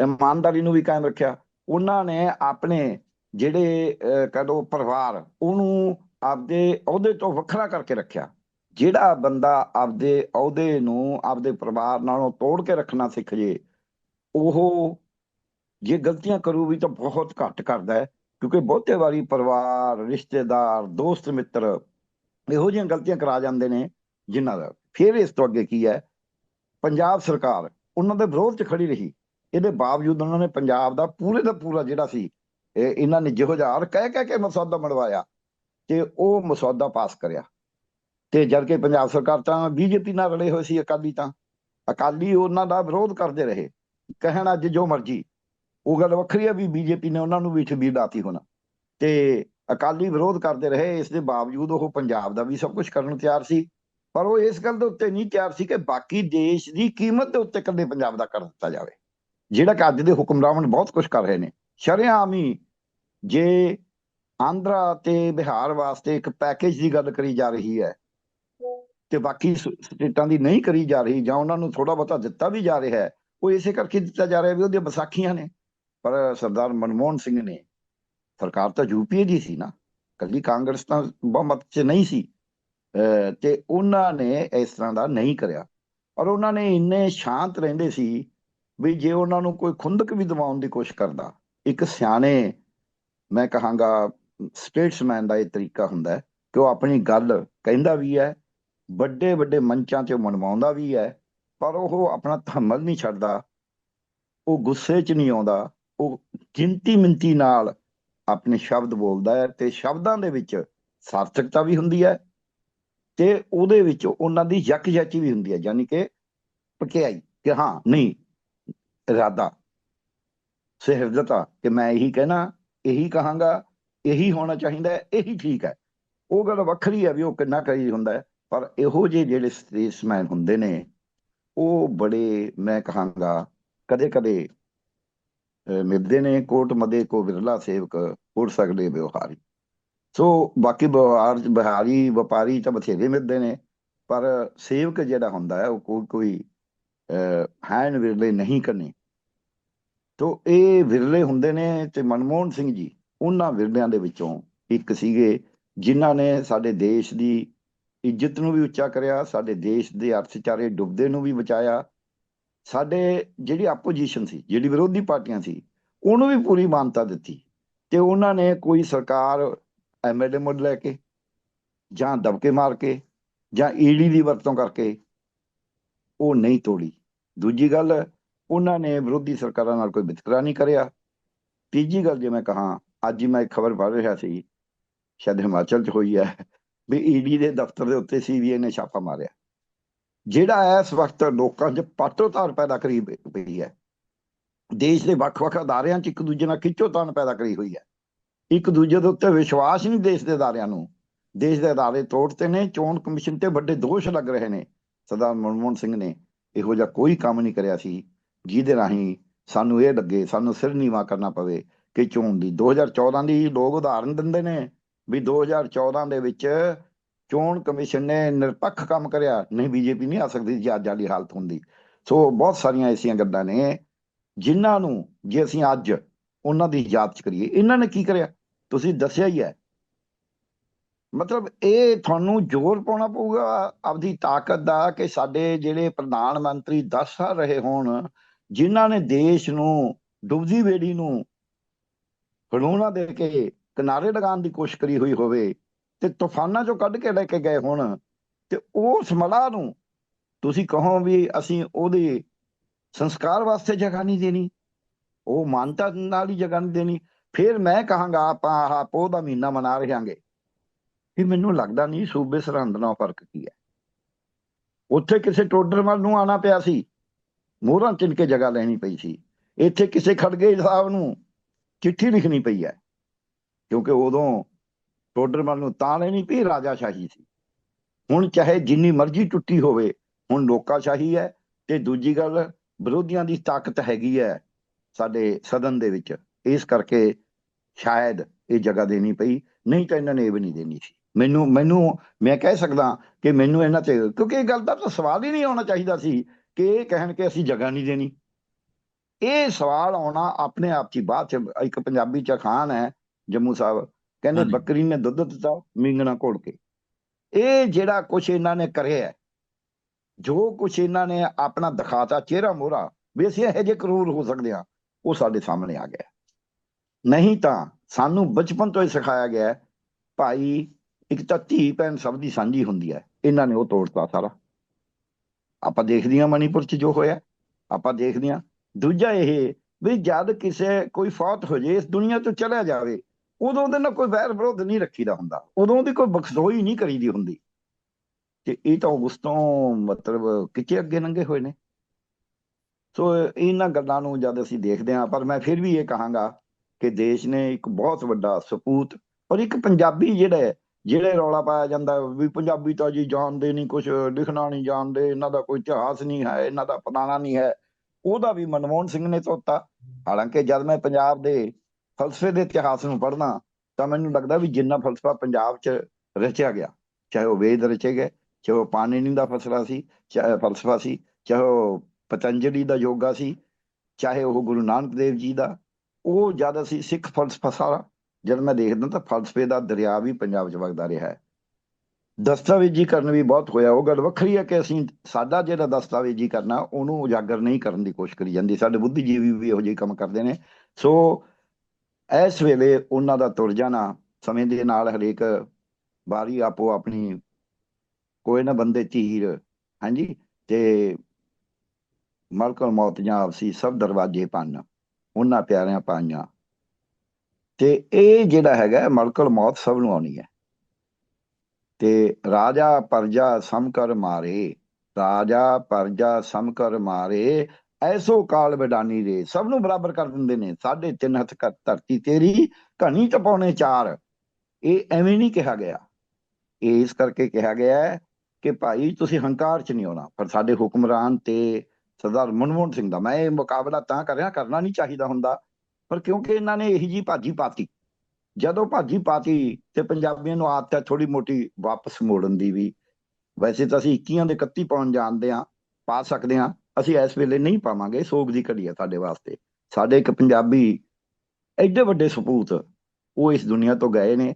[SPEAKER 2] ਇਮਾਨਦਾਰੀ ਨੂੰ ਵੀ ਕਾਇਮ ਰੱਖਿਆ। ਉਹਨਾਂ ਨੇ ਆਪਣੇ ਜਿਹੜੇ ਅਹ, ਕਹੋ ਪਰਿਵਾਰ ਉਹਨੂੰ ਆਪਦੇ ਅਹੁਦੇ ਤੋਂ ਵੱਖਰਾ ਕਰਕੇ ਰੱਖਿਆ। ਜਿਹੜਾ ਬੰਦਾ ਆਪਦੇ ਅਹੁਦੇ ਨੂੰ ਆਪਦੇ ਪਰਿਵਾਰ ਨਾਲੋਂ ਤੋੜ ਕੇ ਰੱਖਣਾ ਸਿੱਖ ਜੇ, ਉਹ ਜੇ ਗਲਤੀਆਂ ਕਰੂ ਵੀ ਤਾਂ ਬਹੁਤ ਘੱਟ ਕਰਦਾ ਹੈ, ਕਿਉਂਕਿ ਬਹੁਤੇ ਵਾਰੀ ਪਰਿਵਾਰ, ਰਿਸ਼ਤੇਦਾਰ, ਦੋਸਤ, ਮਿੱਤਰ ਇਹੋ ਜਿਹੀਆਂ ਗਲਤੀਆਂ ਕਰਾ ਜਾਂਦੇ ਨੇ ਜਿਨ੍ਹਾਂ ਦਾ। ਫਿਰ ਇਸ ਤੋਂ ਅੱਗੇ ਕੀ ਹੈ? ਪੰਜਾਬ ਸਰਕਾਰ ਉਹਨਾਂ ਦੇ ਵਿਰੋਧ 'ਚ ਖੜੀ ਰਹੀ। ਇਹਦੇ ਬਾਵਜੂਦ ਉਹਨਾਂ ਨੇ ਪੰਜਾਬ ਦਾ ਪੂਰੇ ਦਾ ਪੂਰਾ ਜਿਹੜਾ ਸੀ ਇਹਨਾਂ ਨੇ ਜਿਹੋ ਜਿਹਾ ਔਰ ਕਹਿ ਕਹਿ ਕੇ ਮਸੌਦਾ ਬਣਵਾਇਆ ਤੇ ਉਹ ਮਸੌਦਾ ਪਾਸ ਕਰਿਆ। ਤੇ ਜਦ ਕਿ ਪੰਜਾਬ ਸਰਕਾਰ ਤਾਂ ਬੀਜੇਪੀ ਨਾਲ ਰਲੇ ਹੋਏ ਸੀ, ਅਕਾਲੀ ਤਾਂ। ਅਕਾਲੀ ਉਹਨਾਂ ਦਾ ਵਿਰੋਧ ਕਰਦੇ ਰਹੇ। ਕਹਿਣ ਅੱਜ ਜੋ ਮਰਜ਼ੀ। ਉਹ ਗੱਲ ਵੱਖਰੀ ਹੈ ਵੀ ਬੀਜੇਪੀ ਨੇ ਉਹਨਾਂ ਨੂੰ ਵੀ ਠਬੀਰ ਲਾਤੀ ਹੋਣਾ। ਤੇ ਅਕਾਲੀ ਵਿਰੋਧ ਕਰਦੇ ਰਹੇ, ਇਸ ਦੇ ਬਾਵਜੂਦ ਉਹ ਪੰਜਾਬ ਦਾ ਵੀ ਸਭ ਕੁਝ ਕਰਨ ਨੂੰ ਤਿਆਰ ਸੀ। ਪਰ ਉਹ ਇਸ ਗੱਲ ਦੇ ਉੱਤੇ ਨਹੀਂ ਤਿਆਰ ਸੀ ਕਿ ਬਾਕੀ ਦੇਸ਼ ਦੀ ਕੀਮਤ ਦੇ ਉੱਤੇ ਇਕੱਲੇ ਪੰਜਾਬ ਦਾ ਕਰ ਦਿੱਤਾ ਜਾਵੇ। ਜਿਹੜਾ ਕਿ ਅੱਜ ਦੇ ਹੁਕਮਰਾਨ ਬਹੁਤ ਕੁਝ ਕਰ ਰਹੇ ਨੇ। ਸ਼ਰੇਆਮ ਹੀ ਜੇ ਆਂਧਰਾ ਤੇ ਬਿਹਾਰ ਵਾਸਤੇ ਇੱਕ ਪੈਕੇਜ ਦੀ ਗੱਲ ਕਰੀ ਜਾ ਰਹੀ ਹੈ ਤੇ ਬਾਕੀ ਸ- ਸਟੇਟਾਂ ਦੀ ਨਹੀਂ ਕਰੀ ਜਾ ਰਹੀ ਜਾਂ ਉਹਨਾਂ ਨੂੰ ਥੋੜਾ ਬਹੁਤਾ ਦਿੱਤਾ ਵੀ ਜਾ ਰਿਹਾ ਹੈ, ਉਹ ਇਸੇ ਕਰਕੇ ਦਿੱਤਾ ਜਾ ਰਿਹਾ ਵੀ ਉਹਦੀਆਂ ਵਿਸਾਖੀਆਂ ਨੇ। ਪਰ ਸਰਦਾਰ ਮਨਮੋਹਨ ਸਿੰਘ ਨੇ, ਸਰਕਾਰ ਤਾਂ ਯੂਪੀਏ ਦੀ ਸੀ ਨਾ, ਕੱਲੀ ਕਾਂਗਰਸ ਤਾਂ ਬਹੁਮਤ 'ਚ ਨਹੀਂ ਸੀ। ਅਹ ਤੇ ਉਹਨਾਂ ਨੇ ਇਸ ਤਰ੍ਹਾਂ ਦਾ ਨਹੀਂ ਕਰਿਆ। ਔਰ ਉਹਨਾਂ ਨੇ ਇੰਨੇ ਸ਼ਾਂਤ ਰਹਿੰਦੇ ਸੀ ਵੀ ਜੇ ਉਹਨਾਂ ਨੂੰ ਕੋਈ ਖੁੰਦਕ ਵੀ ਦਿਵਾਉਣ ਦੀ ਕੋਸ਼ਿਸ਼ ਕਰਦਾ, ਇੱਕ ਸਿਆਣੇ, ਮੈਂ ਕਹਾਂਗਾ, ਸਟੇਟਸਮੈਨ ਦਾ ਇਹ ਤਰੀਕਾ ਹੁੰਦਾ ਕਿ ਉਹ ਆਪਣੀ ਗੱਲ ਕਹਿੰਦਾ ਵੀ ਹੈ ਵੱਡੇ ਵੱਡੇ ਮੰਚਾਂ 'ਤੇ ਮਨਵਾਉਂਦਾ ਵੀ ਹੈ, ਪਰ ਉਹ ਆਪਣਾ ਤਹਮਲ ਨਹੀਂ ਛੱਡਦਾ। ਉਹ ਗੁੱਸੇ 'ਚ ਨਹੀਂ ਆਉਂਦਾ। ਉਹ ਗਿਣਤੀ ਮਿੰਤੀ ਨਾਲ ਆਪਣੇ ਸ਼ਬਦ ਬੋਲਦਾ ਹੈ ਤੇ ਸ਼ਬਦਾਂ ਦੇ ਵਿੱਚ ਸਾਰਥਕਤਾ ਵੀ ਹੁੰਦੀ ਹੈ ਤੇ ਉਹਦੇ ਵਿੱਚ ਉਹਨਾਂ ਦੀ ਯਕਜਹਿਤੀ ਵੀ ਹੁੰਦੀ ਹੈ, ਯਾਨੀ ਕਿ ਪਕਿਆਈ ਕਿ ਹਾਂ, ਨਹੀਂ, ਇਰਾਦਾ, ਸਹਿਰਦਤਾ ਕਿ ਮੈਂ ਇਹੀ ਕਹਿਣਾ, ਇਹੀ ਕਹਾਂਗਾ, ਇਹੀ ਹੋਣਾ ਚਾਹੀਦਾ ਹੈ, ਇਹੀ ਠੀਕ ਹੈ। ਉਹ ਗੱਲ ਵੱਖਰੀ ਹੈ ਵੀ ਉਹ ਕਿੰਨਾ ਕਰੀ ਹੁੰਦਾ ਹੈ। ਪਰ ਇਹੋ ਜਿਹੇ ਜਿਹੜੇ ਸਟੇਟਸਮੈਨ ਹੁੰਦੇ ਨੇ, ਉਹ ਬੜੇ, ਮੈਂ ਕਹਾਂਗਾ ਕਦੇ ਕਦੇ ਮਿਲਦੇ ਨੇ ਕੋਟ ਮਦੇ ਕੋ ਵਿਰਲਾ ਸੇਵਕ, ਉੜ ਸਕਦੇ ਵਿਵਹਾਰੀ। ਸੋ ਬਾਕੀ ਵਿਵਹਾਰ ਬਿਹਾਰੀ ਵਪਾਰੀ ਤਾਂ ਬਥੇਰੇ ਮਿਲਦੇ ਨੇ, ਪਰ ਸੇਵਕ ਜਿਹੜਾ ਹੁੰਦਾ ਹੈ, ਉਹ ਕੋਈ ਕੋਈ ਹੈਨ ਵਿਰਲੇ ਨਹੀਂ ਕਰਨੇ ਤੋ ਇਹ ਵਿਰਲੇ ਹੁੰਦੇ ਨੇ ਤੇ ਮਨਮੋਹਨ ਸਿੰਘ ਜੀ, ਉਹਨਾਂ ਵਿਰਲਿਆਂ ਦੇ ਵਿੱਚੋਂ ਇੱਕ ਸੀਗੇ, ਜਿਨ੍ਹਾਂ ਨੇ ਸਾਡੇ ਦੇਸ਼ ਦੀ ਇੱਜ਼ਤ ਨੂੰ ਵੀ ਉੱਚਾ ਕਰਿਆ, ਸਾਡੇ ਦੇਸ਼ ਦੇ ਅਰਥਚਾਰੇ ਡੁੱਬਦੇ ਨੂੰ ਵੀ ਬਚਾਇਆ। ਸਾਡੇ ਜਿਹੜੀ ਆਪੋਜੀਸ਼ਨ ਸੀ, ਜਿਹੜੀ ਵਿਰੋਧੀ ਪਾਰਟੀਆਂ ਸੀ, ਉਹਨੂੰ ਵੀ ਪੂਰੀ ਮਾਨਤਾ ਦਿੱਤੀ ਤੇ ਉਹਨਾਂ ਨੇ ਕੋਈ ਸਰਕਾਰ ਐਮਐਲਏ ਮੁੱਢ ਲੈ ਕੇ ਜਾਂ ਦਬਕੇ ਮਾਰ ਕੇ ਜਾਂ ਈਡੀ ਦੀ ਵਰਤੋਂ ਕਰਕੇ ਉਹ ਨਹੀਂ ਤੋੜੀ। ਦੂਜੀ ਗੱਲ, ਉਹਨਾਂ ਨੇ ਵਿਰੋਧੀ ਸਰਕਾਰਾਂ ਨਾਲ ਕੋਈ ਵਿਤਕਰਾ ਨਹੀਂ ਕਰਿਆ। ਤੀਜੀ ਗੱਲ ਜੇ ਮੈਂ ਕਹਾਂ, ਅੱਜ ਹੀ ਮੈਂ ਇੱਕ ਖਬਰ ਪੜ੍ਹ ਰਿਹਾ ਸੀ, ਸ਼ਾਇਦ ਹਿਮਾਚਲ 'ਚ ਹੋਈ ਹੈ। ਵੀ ਈਡੀ ਦੇ ਦਫ਼ਤਰ ਦੇ ਉੱਤੇ ਸੀਬੀਆਈ ਨੇ ਛਾਪਾ ਮਾਰਿਆ। ਜਿਹੜਾ ਇਸ ਵਕਤ ਲੋਕਾਂ 'ਚ ਪਾਟੋਤਾਰ ਪੈਦਾ ਕਰੀ ਪਈ- ਹੈ, ਦੇਸ਼ ਦੇ ਵੱਖ-ਵੱਖ ਅਦਾਰਿਆਂ 'ਚ ਇੱਕ ਦੂਜੇ ਨਾਲ ਖਿੱਚੋਤਾਣ ਪੈਦਾ ਕਰੀ ਹੋਈ ਹੈ। ਇੱਕ ਦੂਜੇ ਦੇ ਉੱਤੇ ਵਿਸ਼ਵਾਸ ਨਹੀਂ ਦੇਸ਼ ਦੇ ਅਦਾਰਿਆਂ ਨੂੰ। ਦੇਸ਼ ਦੇ ਅਦਾਰੇ ਤੋੜਤੇ ਨੇ, ਚੋਣ ਕਮਿਸ਼ਨ ਤੇ ਵੱਡੇ ਦੋਸ਼ ਲੱਗ ਰਹੇ ਨੇ। ਸਰਦਾਰ ਮਨਮੋਹਨ ਸਿੰਘ ਨੇ ਇਹੋ ਜਿਹਾ ਕੋਈ ਕੰਮ ਨਹੀਂ ਕਰਿਆ ਸੀ, ਜਿਹਦੇ ਰਾਹੀਂ ਸਾਨੂੰ ਇਹ ਲੱਗੇ, ਸਾਨੂੰ ਸਿਰ ਨੀਵਾ ਕਰਨਾ ਪਵੇ ਕਿ ਚੋਣ ਦੀ 2014 ਦੀ ਲੋਕ ਉਦਾਹਰਨ ਦਿੰਦੇ ਨੇ ਵੀ 2014 ਦੇ ਵਿੱਚ ਚੋਣ ਕਮਿਸ਼ਨ ਨੇ ਨਿਰਪੱਖ ਕੰਮ ਕਰਿਆ, ਨਹੀਂ ਬੀਜੇਪੀ ਨਹੀਂ ਆ ਸਕਦੀ ਜੇ, ਅੱਜ ਵਾਲੀ ਹਾਲਤ ਹੁੰਦੀ। ਸੋ ਬਹੁਤ ਸਾਰੀਆਂ ਐਸੀਆਂ ਗੱਲਾਂ ਨੇ ਜਿਨ੍ਹਾਂ ਨੂੰ ਜੇ ਅਸੀਂ ਅੱਜ ਉਹਨਾਂ ਦੀ ਯਾਦ ਚ ਕਰੀਏ, ਇਹਨਾਂ ਨੇ ਕੀ ਕਰਿਆ? ਤੁਸੀਂ ਦੱਸਿਆ ਹੀ ਹੈ। ਮਤਲਬ ਇਹ ਤੁਹਾਨੂੰ ਜ਼ੋਰ ਪਾਉਣਾ ਪਊਗਾ ਆਪਦੀ ਤਾਕਤ ਦਾ ਕਿ ਸਾਡੇ ਜਿਹੜੇ ਪ੍ਰਧਾਨ ਮੰਤਰੀ 10 ਸਾਲ ਰਹੇ ਹੋਣ, ਜਿਨ੍ਹਾਂ ਨੇ ਦੇਸ਼ ਨੂੰ, ਡੁੱਬਦੀ ਵੇੜੀ ਨੂੰ ਖੜੋਣਾ ਦੇ ਕੇ ਕਿਨਾਰੇ ਲਗਾਉਣ ਦੀ ਕੋਸ਼ਿਸ਼ ਕਰੀ ਹੋਈ ਹੋਵੇ ਤੇ ਤੂਫਾਨਾਂ ਚੋਂ ਕੱਢ ਕੇ ਲੈ ਕੇ ਗਏ ਹੋਣ ਤੇ ਉਸ ਮਲਾਹ ਨੂੰ ਤੁਸੀਂ ਕਹੋ ਵੀ ਅਸੀਂ ਉਹਦੇ ਸੰਸਕਾਰ ਵਾਸਤੇ ਜਗ੍ਹਾ ਨਹੀਂ ਦੇਣੀ, ਉਹ ਮਾਨਤਾ ਨਾਲ ਹੀ ਜਗ੍ਹਾ ਨਹੀਂ ਦੇਣੀ, ਫਿਰ ਮੈਂ ਕਹਾਂਗਾ ਆਪਾਂ ਆਹ ਪੋਹ ਦਾ ਮਹੀਨਾ ਮਨਾ ਰਹਾਂਗੇ ਇਹ ਮੈਨੂੰ ਲੱਗਦਾ ਨਹੀਂ ਸੂਬੇ ਸਰਹੰਦ ਨਾਲ ਫ਼ਰਕ ਕੀ ਹੈ। ਉੱਥੇ ਕਿਸੇ ਟੋਡਰ ਟੋਡਰਮਲ ਨੂੰ ਆਣਾ ਪਿਆ ਸੀ, ਮੋਹਰਾਂ ਚਿਣ ਕੇ ਜਗ੍ਹਾ ਲੈਣੀ ਪਈ ਸੀ। ਇੱਥੇ ਕਿਸੇ ਖੜਗੇ ਸਾਹਿਬ ਨੂੰ ਚਿੱਠੀ ਲਿਖਣੀ ਪਈ ਹੈ। ਕਿਉਂਕਿ ਉਦੋਂ ਟੋਡਰਮਲ ਨੂੰ ਤਾਂ ਲੈਣੀ ਪਈ ਰਾਜਾਸ਼ਾਹੀ ਸੀ। ਹੁਣ ਚਾਹੇ ਜਿੰਨੀ ਮਰਜ਼ੀ ਟੁੱਟੀ ਹੋਵੇ, ਹੁਣ ਲੋਕਾਸ਼ਾਹੀ ਹੈ ਤੇ ਦੂਜੀ ਗੱਲ ਵਿਰੋਧੀਆਂ ਦੀ ਤਾਕਤ ਹੈਗੀ ਹੈ ਸਾਡੇ ਸਦਨ ਦੇ ਵਿੱਚ। ਇਸ ਕਰਕੇ ਸ਼ਾਇਦ ਇਹ ਜਗ੍ਹਾ ਦੇਣੀ ਪਈ, ਨਹੀਂ ਤਾਂ ਇਹਨਾਂ ਨੇ ਇਹ ਵੀ ਨਹੀਂ ਦੇਣੀ ਸੀ। ਮੈਨੂੰ ਮੈਨੂੰ, ਮੈਂ ਕਹਿ ਸਕਦਾ ਕਿ ਮੈਨੂੰ ਇਹਨਾਂ ਤੇ, ਕਿਉਂਕਿ ਇਹ ਗੱਲ ਦਾ ਤਾਂ ਸਵਾਲ ਹੀ ਨਹੀਂ ਆਉਣਾ ਚਾਹੀਦਾ ਸੀ ਕਿ ਇਹ ਕਹਿਣ ਕਿ ਅਸੀਂ ਜਗ੍ਹਾ ਨਹੀਂ ਦੇਣੀ। ਇਹ ਸਵਾਲ ਆਉਣਾ ਆਪਣੇ ਆਪ 'ਚ ਹੀ, ਬਾਅਦ ਚ ਇੱਕ ਪੰਜਾਬੀ ਚ ਖਾਨ ਹੈ ਜੰਮੂ ਸਾਹਿਬ ਕਹਿੰਦੇ। ਬੱਕਰੀ ਨੇ ਦੁੱਧ ਦਿੱਤਾ ਮੀਂਗਣਾ ਘੋੜ ਕੇ। ਇਹ ਜਿਹੜਾ ਕੁਝ ਇਹਨਾਂ ਨੇ ਕਰਿਆ ਜੋ ਕੁਝ ਇਹਨਾਂ ਨੇ ਆਪਣਾ ਦਿਖਾਤਾ ਚਿਹਰਾ ਮੋਹਰਾ ਵੀ ਅਸੀਂ ਇਹੋ ਜਿਹੇ ਕਰੂਰ ਹੋ ਸਕਦੇ ਹਾਂ ਉਹ ਸਾਡੇ ਸਾਹਮਣੇ ਆ ਗਿਆ। ਨਹੀਂ ਤਾਂ ਸਾਨੂੰ ਬਚਪਨ ਤੋਂ ਹੀ ਸਿਖਾਇਆ ਗਿਆ ਭਾਈ ਇੱਕ ਤਾਂ ਧੀ ਭੈਣ ਸਭ ਦੀ ਸਾਂਝੀ ਹੁੰਦੀ ਹੈ ਇਹਨਾਂ ਨੇ ਉਹ ਤੋੜਤਾ ਸਾਰਾ। ਆਪਾਂ ਦੇਖਦੇ ਹਾਂ ਮਣੀਪੁਰ 'ਚ ਜੋ ਹੋਇਆ ਆਪਾਂ ਦੇਖਦੇ ਹਾਂ। ਦੂਜਾ ਇਹ ਵੀ ਜਦ ਕਿਸੇ ਕੋਈ ਫੌਤ ਹੋ ਜੇ ਇਸ ਦੁਨੀਆ ਤੋਂ ਚਲਿਆ ਜਾਵੇ ਉਦੋਂ ਉਹਦੇ ਨਾਲ ਕੋਈ ਵੈਰ ਵਿਰੋਧ ਨਹੀਂ ਰੱਖੀਦਾ ਹੁੰਦਾ। ਉਦੋਂ ਉਹਦੀ ਕੋਈ ਬਖਸ਼ੋਈ ਨਹੀਂ ਕਰੀਦੀ ਹੁੰਦੀ। ਤੇ ਇਹ ਤਾਂ ਉਸ ਤੋਂ ਮਤਲਬ ਕਿੱਥੇ ਅੱਗੇ ਨੰਗੇ ਹੋਏ ਨੇ। ਸੋ ਇਹਨਾਂ ਗੱਲਾਂ ਨੂੰ ਜਦ ਅਸੀਂ ਦੇਖਦੇ ਹਾਂ, ਪਰ ਮੈਂ ਫਿਰ ਵੀ ਇਹ ਕਹਾਂਗਾ ਕਿ ਦੇਸ਼ ਨੇ ਇੱਕ ਬਹੁਤ ਵੱਡਾ ਸਪੂਤ ਔਰ ਇੱਕ ਪੰਜਾਬੀ ਜਿਹੜਾ ਜਿਹੜੇ ਰੌਲਾ ਪਾਇਆ ਜਾਂਦਾ ਵੀ ਪੰਜਾਬੀ ਤਾਂ ਜੀ ਜਾਣਦੇ ਨਹੀਂ ਕੁਝ ਲਿਖਣਾ ਨਹੀਂ ਜਾਣਦੇ, ਇਹਨਾਂ ਦਾ ਕੋਈ ਇਤਿਹਾਸ ਨਹੀਂ ਹੈ, ਇਹਨਾਂ ਦਾ ਪਤਾਣਾ ਨਹੀਂ ਹੈ। ਉਹਦਾ ਵੀ ਮਨਮੋਹਨ ਸਿੰਘ ਨੇ ਧੋਤਾ। ਹਾਲਾਂਕਿ ਜਦ ਮੈਂ ਪੰਜਾਬ ਦੇ ਫਲਸਫੇ ਦੇ ਇਤਿਹਾਸ ਨੂੰ ਪੜ੍ਹਨਾ ਤਾਂ ਮੈਨੂੰ ਲੱਗਦਾ ਵੀ ਜਿੰਨਾ ਫਲਸਫਾ ਪੰਜਾਬ 'ਚ ਰਚਿਆ ਗਿਆ, ਚਾਹੇ ਉਹ ਵੇਦ ਰਚੇ ਗਏ, ਚਾਹੇ ਉਹ ਪਾਣਿਨੀ ਦਾ ਫਲਸਫਾ ਸੀ, ਚਾਹੇ ਫਲਸਫਾ ਸੀ, ਚਾਹੇ ਉਹ ਪਤੰਜਲੀ ਦਾ ਯੋਗਾ ਸੀ, ਚਾਹੇ ਉਹ ਗੁਰੂ ਨਾਨਕ ਦੇਵ ਜੀ ਦਾ, ਉਹ ਜ਼ਿਆਦਾ ਸੀ ਸਿੱਖ ਫਲਸਫਾ ਸਾਰਾ। ਜਦ ਮੈਂ ਦੇਖਦਾ ਤਾਂ ਫਲਸਫੇ ਦਾ ਦਰਿਆ ਵੀ ਪੰਜਾਬ 'ਚ ਵਗਦਾ ਰਿਹਾ ਹੈ। ਦਸਤਾਵੇਜ਼ੀਕਰਨ ਵੀ ਬਹੁਤ ਹੋਇਆ। ਉਹ ਗੱਲ ਵੱਖਰੀ ਹੈ ਕਿ ਅਸੀਂ ਸਾਡਾ ਜਿਹੜਾ ਦਸਤਾਵੇਜ਼ੀ ਕਰਨਾ ਉਹਨੂੰ ਉਜਾਗਰ ਨਹੀਂ ਕਰਨ ਦੀ ਕੋਸ਼ਿਸ਼ ਕਰੀ ਜਾਂਦੀ। ਸਾਡੇ ਬੁੱਧੀਜੀਵੀ ਵੀ ਇਹੋ ਜਿਹੇ ਕੰਮ ਕਰਦੇ ਨੇ। ਸੋ ਇਸ ਵੇਲੇ ਉਹਨਾਂ ਦਾ ਤੁਰ ਜਾਣਾ, ਸਮੇਂ ਦੇ ਨਾਲ ਹਰੇਕ ਵਾਰੀ ਆਪੋ ਆਪਣੀ ਕੋਈ ਨਾ ਬੰਦੇ ਧੀਰ ਹਾਂਜੀ, ਤੇ ਮਲਕਲ ਮੌਤ ਜਾਂ ਆਪਸੀ ਸਭ ਦਰਵਾਜੇ ਪੰਨ ਉਹਨਾਂ ਪਿਆਰਿਆਂ ਪਾਈਆਂ। ਤੇ ਇਹ ਜਿਹੜਾ ਹੈਗਾ, ਮਲਕਲ ਮੌਤ ਸਭ ਨੂੰ ਆਉਣੀ ਹੈ। ਤੇ ਰਾਜਾ ਪਰਜਾ ਸਮਕਰ ਮਾਰੇ, ਰਾਜਾ ਪਰਜਾ ਸਮਕਰ ਮਾਰੇ ਐਸੋ ਕਾਲ ਵਿਡਾਨੀ ਰੇ, ਸਭ ਨੂੰ ਬਰਾਬਰ ਕਰ ਦਿੰਦੇ ਨੇ, ਸਾਢੇ ਤਿੰਨ ਹੱਥ ਕਰ ਧਰਤੀ ਤੇਰੀ, ਘਣੀ ਟਪਾਉਣੇ ਚਾਰ। ਇਹ ਐਵੇਂ ਨਹੀਂ ਕਿਹਾ ਗਿਆ। ਇਹ ਇਸ ਕਰਕੇ ਕਿਹਾ ਗਿਆ ਹੈ ਕਿ ਭਾਈ ਤੁਸੀਂ ਹੰਕਾਰ ਚ ਨਹੀਂ ਆਉਣਾ, ਪਰ ਸਾਡੇ ਹੁਕਮਰਾਨ ਤੇ ਸਰਦਾਰ ਮਨਮੋਹਨ ਸਿੰਘ ਦਾ, ਮੈਂ ਇਹ ਮੁਕਾਬਲਾ ਤਾਂ ਕਰਿਆ ਕਰਨਾ ਨਹੀਂ ਚਾਹੀਦਾ ਹੁੰਦਾ, ਪਰ ਕਿਉਂਕਿ ਇਹਨਾਂ ਨੇ ਇਹੀ ਜੀ ਭਾਜੀ ਪਾਤੀ। ਜਦੋਂ ਭਾਜੀ ਪਾਤੀ ਤੇ ਪੰਜਾਬੀਆਂ ਨੂੰ ਆਦਤ ਹੈ ਥੋੜੀ ਮੋਟੀ ਵਾਪਸ ਮੋੜਨ ਦੀ ਵੀ। ਵੈਸੇ ਤਾਂ ਅਸੀਂ 21 ਦੇ 31 ਪਾਉਣ ਜਾਣਦੇ ਆ ਪਾ ਸਕਦੇ ਆ ਅਸੀਂ ਇਸ ਵੇਲੇ ਨਹੀਂ ਪਾਵਾਂਗੇ, ਸੋਗ ਦੀ ਘੜੀ ਹੈ ਸਾਡੇ ਵਾਸਤੇ। ਸਾਡੇ ਇੱਕ ਪੰਜਾਬੀ ਐਡੇ ਵੱਡੇ ਸਪੂਤ, ਉਹ ਇਸ ਦੁਨੀਆ ਤੋਂ ਗਏ ਨੇ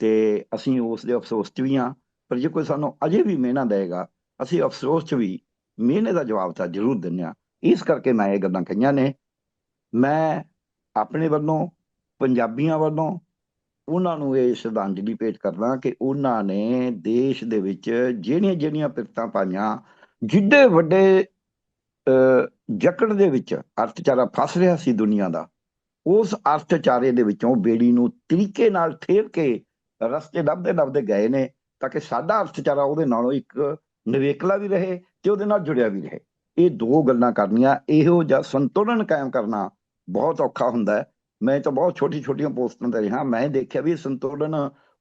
[SPEAKER 2] ਤੇ ਅਸੀਂ ਉਸ ਦੇ ਅਫਸੋਸ 'ਚ ਵੀ ਆ ਪਰ ਜੇ ਕੋਈ ਸਾਨੂੰ ਅਜੇ ਵੀ ਮਿਹਨਤ ਦੇਗਾ ਅਸੀਂ ਅਫਸੋਸ 'ਚ ਵੀ ਮਿਹਨੇ ਦਾ ਜਵਾਬ ਤਾਂ ਜ਼ਰੂਰ ਦਿੰਦੇ ਆ ਇਸ ਕਰਕੇ ਮੈਂ ਇਹ ਗੱਲਾਂ ਕਹੀਆਂ ਨੇ, ਮੈਂ ਆਪਣੇ ਵੱਲੋਂ, ਪੰਜਾਬੀਆਂ ਵੱਲੋਂ ਉਹਨਾਂ ਨੂੰ ਇਹ ਸ਼ਰਧਾਂਜਲੀ ਭੇਟ ਕਰਦਾ ਕਿ ਉਹਨਾਂ ਨੇ ਦੇਸ਼ ਦੇ ਵਿੱਚ ਜਿਹੜੀਆਂ ਜਿਹੜੀਆਂ ਪਿਰਤਾਂ ਪਾਈਆਂ, ਜਿੱਡੇ ਵੱਡੇ ਜਕੜ ਦੇ ਵਿੱਚ ਅਰਥਚਾਰਾ ਫਸ ਰਿਹਾ ਸੀ ਦੁਨੀਆ ਦਾ, ਉਸ ਅਰਥਚਾਰੇ ਦੇ ਵਿੱਚੋਂ ਬੇੜੀ ਨੂੰ ਤਰੀਕੇ ਨਾਲ ਠੇਰ ਕੇ ਰਸਤੇ ਲੱਭਦੇ ਲੱਭਦੇ ਗਏ ਨੇ, ਤਾਂ ਕਿ ਸਾਡਾ ਅਰਥਚਾਰਾ ਉਹਦੇ ਨਾਲੋਂ ਇੱਕ ਨਿਵੇਕਲਾ ਵੀ ਰਹੇ ਤੇ ਉਹਦੇ ਨਾਲ ਜੁੜਿਆ ਵੀ ਰਹੇ। ਇਹ ਦੋ ਗੱਲਾਂ ਕਰਨੀਆਂ, ਇਹੋ ਜਿਹਾ ਸੰਤੁਲਨ ਕਾਇਮ ਕਰਨਾ ਬਹੁਤ ਔਖਾ ਹੁੰਦਾ ਹੈ। ਮੈਂ ਤਾਂ ਬਹੁਤ ਛੋਟੀ ਛੋਟੀਆਂ ਪੋਸਟਾਂ ਤੇ ਰਿਹਾ, ਮੈਂ ਦੇਖਿਆ ਵੀ ਇਹ ਸੰਤੁਲਨ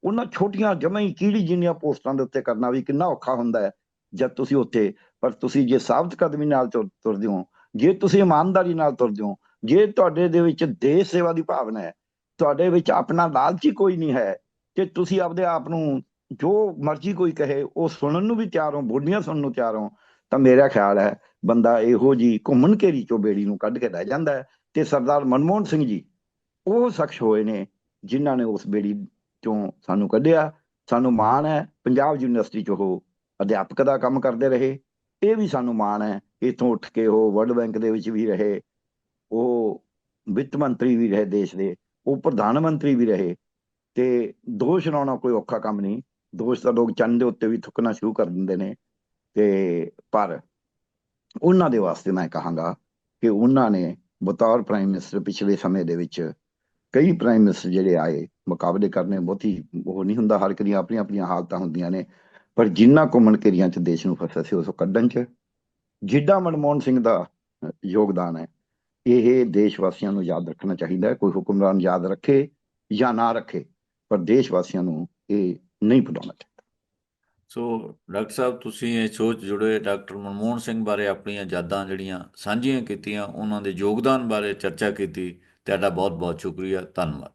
[SPEAKER 2] ਉਹਨਾਂ ਛੋਟੀਆਂ ਜਮਾਂ ਹੀ ਕੀੜੀ ਜਿੰਨੀਆਂ ਪੋਸਟਾਂ ਦੇ ਉੱਤੇ ਕਰਨਾ ਵੀ ਕਿੰਨਾ ਔਖਾ ਹੁੰਦਾ ਹੈ। ਜਦ ਤੁਸੀਂ ਉੱਥੇ, ਪਰ ਤੁਸੀਂ ਜੇ ਸਾਬਤ ਕਦਮੀ ਨਾਲ ਤੁਰ- ਤੁਰਦੇ ਹੋ, ਜੇ ਤੁਸੀਂ ਇਮਾਨਦਾਰੀ ਨਾਲ ਤੁਰਦੇ ਹੋ, ਜੇ ਤੁਹਾਡੇ ਦੇ ਵਿੱਚ ਦੇਸ਼ ਸੇਵਾ ਦੀ ਭਾਵਨਾ ਹੈ, ਤੁਹਾਡੇ ਵਿੱਚ ਆਪਣਾ ਲਾਲਚੀ ਕੋਈ ਨਹੀਂ ਹੈ, ਤੇ ਤੁਸੀਂ ਆਪਦੇ ਆਪ ਨੂੰ ਜੋ ਮਰਜ਼ੀ ਕੋਈ ਕਹੇ, ਉਹ ਸੁਣਨ ਨੂੰ ਵੀ ਤਿਆਰ ਹੋ ਬੋਲੀਆਂ ਸੁਣਨ ਨੂੰ ਤਿਆਰ ਹੋ, ਤਾਂ ਮੇਰਾ ਖਿਆਲ ਹੈ ਬੰਦਾ ਇਹੋ ਜੀ ਘੁੰਮਣ ਘੇਰੀ ਚੋਂ ਬੇੜੀ ਨੂੰ ਕੱਢ ਕੇ ਲੈ ਜਾਂਦਾ ਹੈ, ਤੇ ਸਰਦਾਰ ਮਨਮੋਹਨ ਸਿੰਘ ਜੀ, ਉਹ ਸ਼ਖਸ ਹੋਏ ਨੇ ਜਿਨ੍ਹਾਂ ਨੇ ਉਸ ਬੇੜੀ ਚੋਂ ਸਾਨੂੰ ਕੱਢਿਆ, ਸਾਨੂੰ ਮਾਣ ਹੈ, ਪੰਜਾਬ ਯੂਨੀਵਰਸਿਟੀ ਚ ਉਹ ਅਧਿਆਪਕ ਦਾ ਕੰਮ ਕਰਦੇ ਰਹੇ, ਇਹ ਵੀ ਸਾਨੂੰ ਮਾਣ ਹੈ, ਇਥੋਂ ਉੱਠ ਕੇ ਉਹ ਵਰਲਡ ਬੈਂਕ ਦੇ ਵਿੱਚ ਵੀ ਰਹੇ, ਉਹ ਵਿੱਤ ਮੰਤਰੀ ਵੀ ਰਹੇ ਦੇਸ਼ ਦੇ, ਉਹ ਪ੍ਰਧਾਨ ਮੰਤਰੀ ਵੀ ਰਹੇ, ਤੇ ਦੋਸ਼ ਲਾਉਣਾ ਕੋਈ ਔਖਾ ਕੰਮ ਨਹੀਂ, ਦੋਸ਼ ਤਾਂ ਲੋਕ ਚੰਨ ਦੇ ਉੱਤੇ ਵੀ ਥੁੱਕਣਾ ਸ਼ੁਰੂ ਕਰ ਦਿੰਦੇ ਨੇ, ਤੇ ਪਰ ਉਹਨਾਂ ਦੇ ਵਾਸਤੇ ਮੈਂ ਕਹਾਂਗਾ ਕਿ ਉਹਨਾਂ ਨੇ ਬਤੌਰ ਪ੍ਰਾਈਮ ਮਿਨਿਸਟਰ ਪਿਛਲੇ ਸਮੇਂ ਦੇ ਵਿੱਚ ਕਈ ਪ੍ਰਾਈਮ ਮਿਨਿਸਟਰ ਜਿਹੜੇ ਆਏ, ਮੁਕਾਬਲੇ ਕਰਨੇ ਬਹੁਤੀ ਉਹ ਨਹੀਂ ਹੁੰਦਾ, ਹਰ ਇੱਕ ਦੀਆਂ ਆਪਣੀਆਂ ਆਪਣੀਆਂ ਹਾਲਤਾਂ ਹੁੰਦੀਆਂ ਨੇ ਪਰ ਜਿੰਨਾ ਘੁੰਮਣ ਘੇਰੀਆਂ ਚ ਦੇਸ਼ ਨੂੰ ਫਸਿਆ ਸੀ, ਉਸ ਨੂੰ ਕੱਢਣ ਚ ਜਿੱਡਾ ਮਨਮੋਹਨ ਸਿੰਘ ਦਾ ਯੋਗਦਾਨ ਹੈ, ਇਹ ਦੇਸ਼ ਵਾਸੀਆਂ ਨੂੰ ਯਾਦ ਰੱਖਣਾ ਚਾਹੀਦਾ ਹੈ, ਕੋਈ ਹੁਕਮਰਾਨ ਯਾਦ ਰੱਖੇ ਜਾਂ ਨਾ ਰੱਖੇ, ਪਰ ਦੇਸ਼ ਵਾਸੀਆਂ ਨੂੰ ਇਹ ਨਹੀਂ ਭੁਲਾਉਣਾ ਚਾਹੀਦਾ।
[SPEAKER 1] ਸੋ ਡਾਕਟਰ ਸਾਹਿਬ, ਤੁਸੀਂ ਇਹ ਸੋਚ ਜੁੜੇ ਡਾਕਟਰ ਮਨਮੋਹਨ ਸਿੰਘ ਬਾਰੇ ਆਪਣੀਆਂ ਯਾਦਾਂ ਜਿਹੜੀਆਂ ਸਾਂਝੀਆਂ ਕੀਤੀਆਂ, ਉਹਨਾਂ ਦੇ ਯੋਗਦਾਨ ਬਾਰੇ ਚਰਚਾ ਕੀਤੀ, ਤੁਹਾਡਾ ਬਹੁਤ ਬਹੁਤ ਸ਼ੁਕਰੀਆ, ਧੰਨਵਾਦ।